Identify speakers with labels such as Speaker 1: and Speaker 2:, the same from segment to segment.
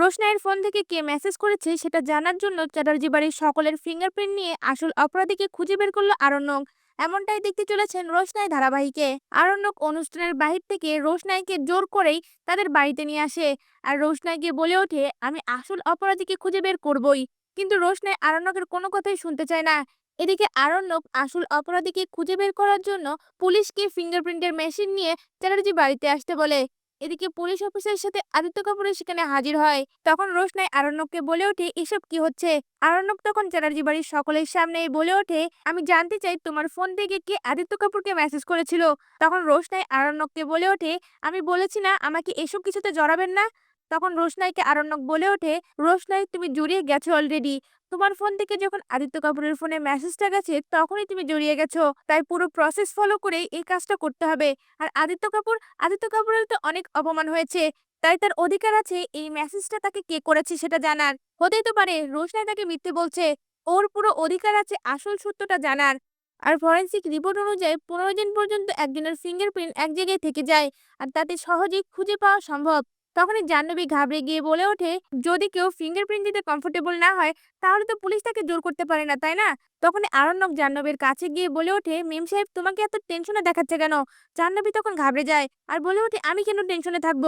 Speaker 1: রোশনাইয়ের phone থেকে কে message করেছে সেটা জানার জন্য চ্যাটার্জি বাড়ির সকলের ফিঙ্গারপ্রিন্ট নিয়ে আসল অপরাধীকে খুঁজে বের করল আরণ্যক। এমনটাই দেখতে চলেছেন রোশনাই ধারাবাহিকে। আরণ্যক অনুষ্ঠানের বাহির থেকে রোশনাইকে জোর করেই তাদের বাড়িতে নিয়ে আসে আর রোশনাইকে বলে ওঠে, আমি আসল অপরাধীকে খুঁজে বের করবই। কিন্তু রোশনাই আরণ্যকের কোনো কথাই শুনতে চায় না। এদিকে আরণ্যক আসল অপরাধীকে খুঁজে বের করার জন্য পুলিশকে ফিঙ্গারপ্রিন্টের মেশিন নিয়ে চ্যাটার্জি বাড়িতে আসতে বলে। এদিকে পুলিশ অফিসের সাথে আদিত্য কাপুরের সেখানে হাজির হয়। তখন রোশনাই আরণ্যককে বলে ওঠে, এসব কি হচ্ছে? আরণ্যক তখন চ্যাটার্জি বাড়ির সকলের সামনে বলে ওঠে, আমি জানতে চাই তোমার ফোন থেকে কে আদিত্য কাপুরকে মেসেজ করেছিল? তখন রোশনাই আরণ্যককে বলে ওঠে, আমি বলেছি না, আমাকে এসব কিছুতে জড়াবেন না। তখন রোশনাইকে আরণ্যক বলে ওঠে, রোশনাই, তুমি জড়িয়ে গেছো অলরেডি তোমার ফোন থেকে যখন আদিত্য কাপুরের ফোনে মেসেজটা গেছে, তখনই তুমি জড়িয়ে গেছো। তাই পুরো প্রসেস ফলো করে এই কাজটা করতে হবে। আর আদিত্য কাপুর, আদিত্য কাপুরের তো অনেক অপমান হয়েছে। তাই তার অধিকার আছে এই মেসেজটা তাকে কে করেছে সেটা জানার। হতেই তো পারে, রোশনাই তাকে মিথ্যে বলছে। ওর পুরো অধিকার আছে আসল সত্যটা জানার। আর ফরেন্সিক রিপোর্ট অনুযায়ী পনেরো দিন পর্যন্ত একজনের ফিঙ্গারপ্রিন্ট এক জায়গায় থেকে যায়। আর তাতে সহজেই খুঁজে পাওয়া সম্ভব। তখনই জাহ্নবী ঘাবড়ে গিয়ে বলে ওঠে, যদি কেউ ফিঙ্গারপ্রিন্ট দিতে কমফোর্টেবল না হয়, তাহলে তো পুলিশ তাকে জোর করতে পারে না, তাই না? তখন আরণ্যক জাহ্নবীর কাছে গিয়ে বলে ওঠে, মেম সাহেব, তোমাকে এত টেনশনে দেখাচ্ছে কেন? জাহ্নবী তখন ঘাবড়ে যায় আর বলে ওঠে, আমি কেন টেনশনে থাকব?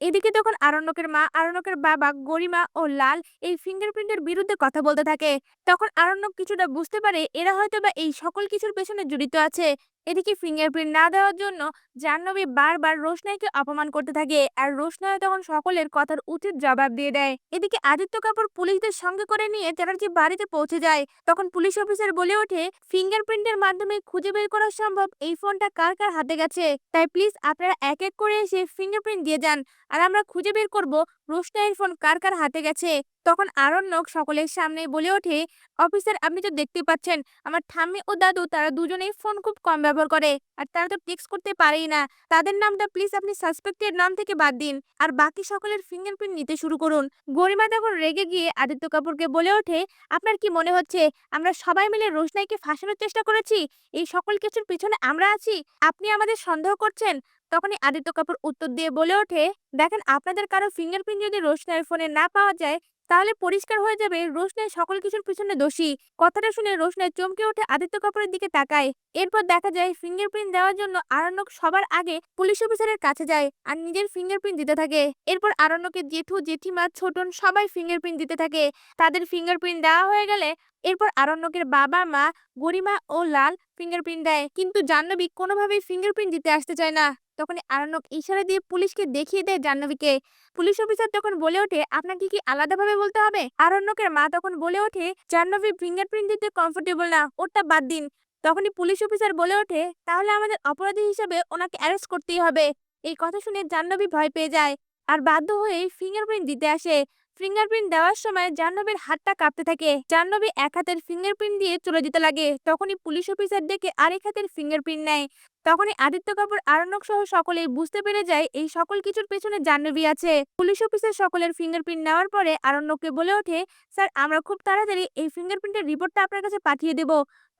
Speaker 1: এদিকে তখন আরণ্যকের মা, আরণ্যকের বাবা, গরিমা ও লাল এই ফিঙ্গারপ্রিন্টের বিরুদ্ধে কথা বলতে থাকে। তখন আরণ্যক কিছুটা বুঝতে পারে, এরা হয়তো বা এই সকল কিছুর পেছনে জড়িত আছে। এদিকে ফিঙ্গারপ্রিন্ট না দেওয়ার জন্য জাহ্নবী বারবার রোশনাইকে অপমান করতে থাকে আর রোশনাই তখন সকলের কথার উচিত জবাব দিয়ে দেয়। এদিকে আদিত্য কাপুর পুলিশদের সঙ্গে করে নিয়ে চ্যাটার্জি বাড়িতে পৌঁছে যায়। তখন পুলিশ অফিসার বলে ওঠে ফিঙ্গারপ্রিন্টের মাধ্যমে খুঁজে বের করা সম্ভব, এই ফোনটা কার কার হাতে গেছে? তাই প্লিজ আপনারা এক এক করে এসে ফিঙ্গারপ্রিন্ট দিয়ে যান আর আমরা খুঁজে বের করব রোশনাইয়ের ফোন কার কার হাতে গেছে। তখন আরণ্যক সকলের সামনে বলে ওঠে, অফিসার, আপনি তো দেখতে পাচ্ছেন, আমার ঠাম্মি ও দাদু তারা দুজনেই ফোন খুব কম ব্যবহার করে। আর তারা তো টেক্সট করতে পারেই না। তাদের নামটা প্লিজ আপনি সাসপেক্টের নাম থেকে বাদ দিন। আর বাকি সকলের ফিঙ্গারপ্রিন্ট নিতে শুরু করুন। গরিমা তখন রেগে গিয়ে আদিত্য কাপুরকে বলে ওঠে, আপনার কি মনে হচ্ছে? আমরা সবাই মিলে রোশনাইকে ফাঁসানোর চেষ্টা করেছি? এই সকল কিছুর পিছনে আমরা আছি? আপনি আমাদের সন্দেহ করছেন? তখনই আদিত্য কাপুর উত্তর দিয়ে বলে ওঠে, দেখেন, আপনাদের কারও ফিঙ্গারপ্রিন্ট যদি রোশনাইয়ের ফোনে না পাওয়া যায় তাহলে পরিষ্কার হয়ে যাবে রোশনাই সকল কিছুর পিছনে দোষী। কথাটা শুনে রোশনাই চমকে ওঠে আদিত্য কাপুরের দিকে তাকায়। এরপর দেখা যায় ফিঙ্গারপ্রিন্ট দেওয়ার জন্য আরণ্যক সবার আগে পুলিশ অফিসারের কাছে যায় আর নিজের ফিঙ্গারপ্রিন্ট দিতে থাকে। এরপর আরণ্যকের জেঠু, জেঠিমা ছোটন সবাই ফিঙ্গারপ্রিন্ট দিতে থাকে। তাদের ফিঙ্গারপ্রিন্ট দেওয়া হয়ে গেলে এরপর আরণ্যকের বাবা, মা, গরিমা ও লাল ফিঙ্গারপ্রিন্ট দেয়। কিন্তু জাহ্নবী কোনোভাবেই ফিঙ্গারপ্রিন্ট দিতে আসতে চায় না। তখন আরানক ইশারা দিয়ে পুলিশকে দেখিয়ে দেয় জাহ্নবীকে। পুলিশ অফিসার তখন বলে ওঠে, আপনাকে কি আলাদাভাবে বলতে হবে? আরণ্যকের মা তখন বলে ওঠে জাহ্নবী ফিঙ্গারপ্রিন্ট দিতে কমফোর্টেবল না, ওরটা বাদ দিন। তখনই পুলিশ অফিসার বলে ওঠে, তাহলে আমাদের অপরাধী হিসাবে ওনাকে অ্যারেস্ট করতেই হবে। এই কথা শুনে জাহ্নবী ভয় পেয়ে যায়, আর বাধ্য হয়ে ফিঙ্গারপ্রিন্ট দিতে আসে। ফিঙ্গারপ্রিন্ট দেওয়ার সময় জাহ্নবীর হাতটা কাঁপতে থাকে। জাহ্নবী এক হাতের ফিঙ্গারপ্রিন্ট দিয়ে চলে যেতে লাগে। তখনই পুলিশ অফিসার দেখে আরেক হাতের ফিঙ্গারপ্রিন্ট নেয়। তখনই আদিত্য কাপুর, আরণ্যক সহ সকলেই বুঝতে পেরে যায় এই সকল কিছুর পেছনে জাহ্নবী আছে। পুলিশ অফিসার সকলের ফিঙ্গারপ্রিন্ট নেওয়ার পরে আরণ্যককে বলে ওঠে, স্যার, আমরা খুব তাড়াতাড়ি এই ফিঙ্গারপ্রিন্টের রিপোর্টটা আপনার কাছে পাঠিয়ে দেব।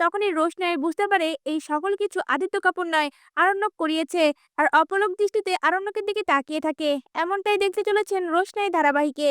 Speaker 1: তখনই রোশনাই বুঝতে পারে এই সকল কিছু আদিত্য কাপুর নয়, আরণ্যক করিয়েছে। আর অপলক দৃষ্টিতে আরণ্যকের দিকে তাকিয়ে থাকে। এমনটাই দেখতে চলেছেন রোশনাই ধারাবাহিকে।